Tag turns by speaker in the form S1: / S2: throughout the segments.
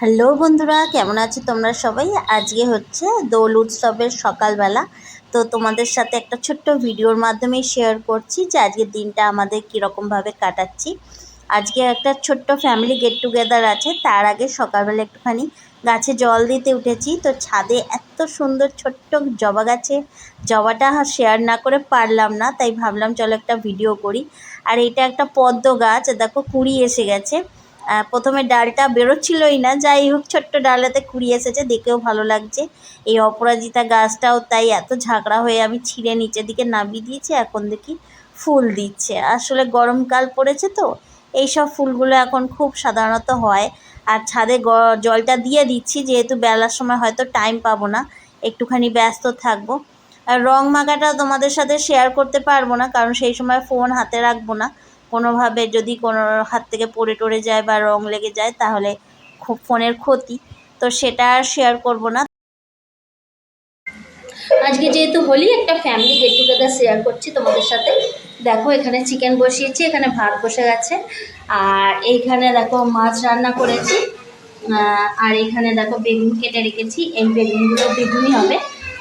S1: Hello বন্ধুরা, কেমন আছো তোমরা সবাই? আজকে হচ্ছে দোল উৎসবের সকালবেলা। তো তোমাদের সাথে একটা ছোট্ট ভিডিওর মাধ্যমে শেয়ার করছি যে আজকের দিনটা আমাদের কীরকমভাবে কাটাচ্ছি। আজকে একটা ছোট্ট ফ্যামিলি গেট টুগেদার আছে, তার আগে সকালবেলা একটুখানি গাছে জল দিতে উঠেছি। তো ছাদে এত সুন্দর ছোট্ট জবা গাছে জবাটা শেয়ার না করে পারলাম না, তাই ভাবলাম চলো একটা ভিডিও করি। আর এটা একটা পদ্ম গাছ, দেখো কুড়ি এসে গেছে। প্রথমে ডালটা বেরোচ্ছিলই না, যাই হোক, ছোট্ট ডালেতে কুড়ি এসেছে, দেখেও ভালো লাগছে। এই অপরাজিতা গাছটাও তাই এত ঝাঁকড়া হয়ে আমি ছিঁড়ে নিচের দিকে নামিয়ে দিয়েছি, এখন দেখি ফুল দিচ্ছে। আসলে গরমকাল পড়েছে তো এইসব ফুলগুলো এখন খুব সাধারণত হয়। আর ছাদে জলটা দিয়ে দিচ্ছি, যেহেতু বেলার সময় হয়তো টাইম পাবো না, একটুখানি ব্যস্ত থাকব। আর রং মাখাটা তোমাদের সাথে শেয়ার করতে পারব না, কারণ সেই সময় ফোন হাতে রাখব না। কোনোভাবে যদি কোনো হাত থেকে পড়ে টড়ে যায় বা রং লেগে যায়, তাহলে খুব ফোনের ক্ষতি। তো সেটা শেয়ার করব না। আজকে যেহেতু হোলি, একটা ফ্যামিলি গেট টুগেদার শেয়ার করছি তোমাদের সাথে। দেখো, এখানে চিকেন বসিয়েছি, এখানে ভাত বসে গেছে। আর এইখানে দেখো মাছ রান্না করেছি। আর এখানে দেখো বেগুন কেটে রেখেছি। এই বেগুনগুলো বেগুনই হবে।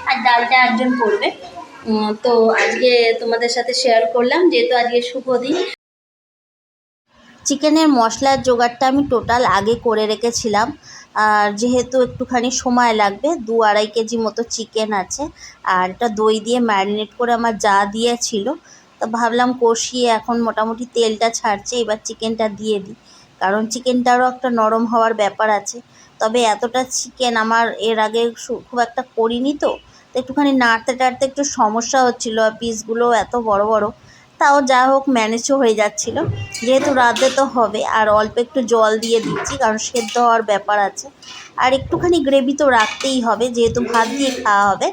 S1: আর ডালটা একজন করবে। তো আজকে তোমাদের সাথে শেয়ার করলাম। যেহেতু আজকে শুভ দিন চিকেনের মশলার জোগাড়টা আমি টোটাল আগে করে রেখেছিলাম। আর যেহেতু একটুখানি সময় লাগবে, দু আড়াই কেজি মতো চিকেন আছে, আর এটা দই দিয়ে ম্যারিনেট করে আমার যা দিয়েছিল, তো ভাবলাম কষিয়ে এখন মোটামুটি তেলটা ছাড়ছে, এবার চিকেনটা দিয়ে দিই। কারণ চিকেনটারও একটা নরম হওয়ার ব্যাপার আছে। তবে এতটা চিকেন আমার এর আগে খুব একটা করিনি তো তো একটুখানি নাড়তে টাড়তে একটু সমস্যা হচ্ছিল, আর পিসগুলো এত বড় বড়। তাও যা হোক ম্যানেজও হয়ে যাচ্ছিল। যেহেতু রাতে তো হবে, আর অল্প একটু জল দিয়ে দিচ্ছি, কারণ সেদ্ধ হওয়ার ব্যাপার আছে। আর একটুখানি গ্রেভি তো রাখতেই হবে, যেহেতু ভাত দিয়ে খাওয়া হবে।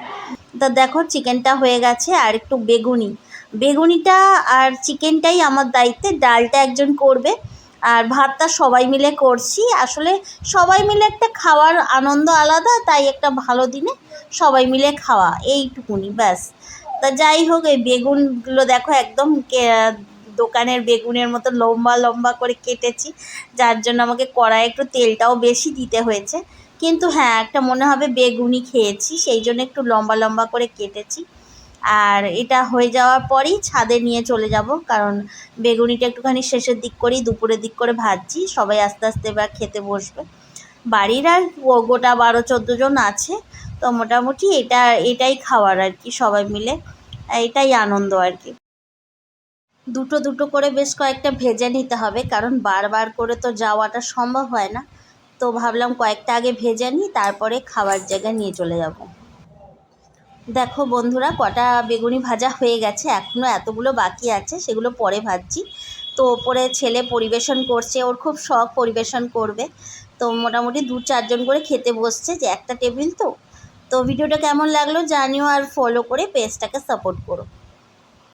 S1: তা দেখো চিকেনটা হয়ে গেছে, আর একটু বেগুনি। বেগুনিটা আর চিকেনটাই আমার দায়িত্বে, ডালটা একজন করবে। আর ভাতটা সবাই মিলে করছি। আসলে সবাই মিলে একটা খাওয়ার আনন্দ আলাদা, তাই একটা ভালো দিনে সবাই মিলে খাওয়া, এইটুকুনি, ব্যাস। তা যাই হোক, এই বেগুনগুলো দেখো একদম দোকানের বেগুনের মতো লম্বা লম্বা করে কেটেছি, যার জন্য আমাকে কড়াই একটু তেলটাও বেশি দিতে হয়েছে। কিন্তু হ্যাঁ একটা মনে হবে বেগুনি খেয়েছি, সেই জন্য একটু লম্বা লম্বা করে কেটেছি। আর এটা হয়ে যাওয়ার পরেই ছাদে নিয়ে চলে যাব, কারণ বেগুনিটা একটুখানি শেষের দিক করেই দুপুরের দিক করে ভাজছি, সবাই আস্তে আস্তে এবার খেতে বসবে। বাড়ির আর গোটা বারো চোদ্দ জন আছে তো মোটামুটি এটা, এটাই খাওয়ার আর কি সবাই মিলে। এটাই আনন্দ আর কি। দুটো দুটো করে বেশ কয়েকটা ভেজে নিতে হবে, কারণ বারবার করে তো যাওয়াটা সম্ভব হয় না। তো ভাবলাম কয়েকটা আগে ভেজে নিই, তারপরে খাবার জায়গায় নিয়ে চলে যাব। দেখো বন্ধুরা, কটা বেগুনি ভাজা হয়ে গেছে এখনও এতগুলো বাকি আছে, সেগুলো পরে ভাজছি। তো ওপরে ছেলে পরিবেশন করছে, ওর খুব শখ পরিবেশন করবে। তো মোটামুটি দু চারজন করে খেতে বসছে, যে একটা টেবিল তো। তো ভিডিওটা কেমন লাগল জানিও আর ফলো করে পেজটাকে সাপোর্ট করো।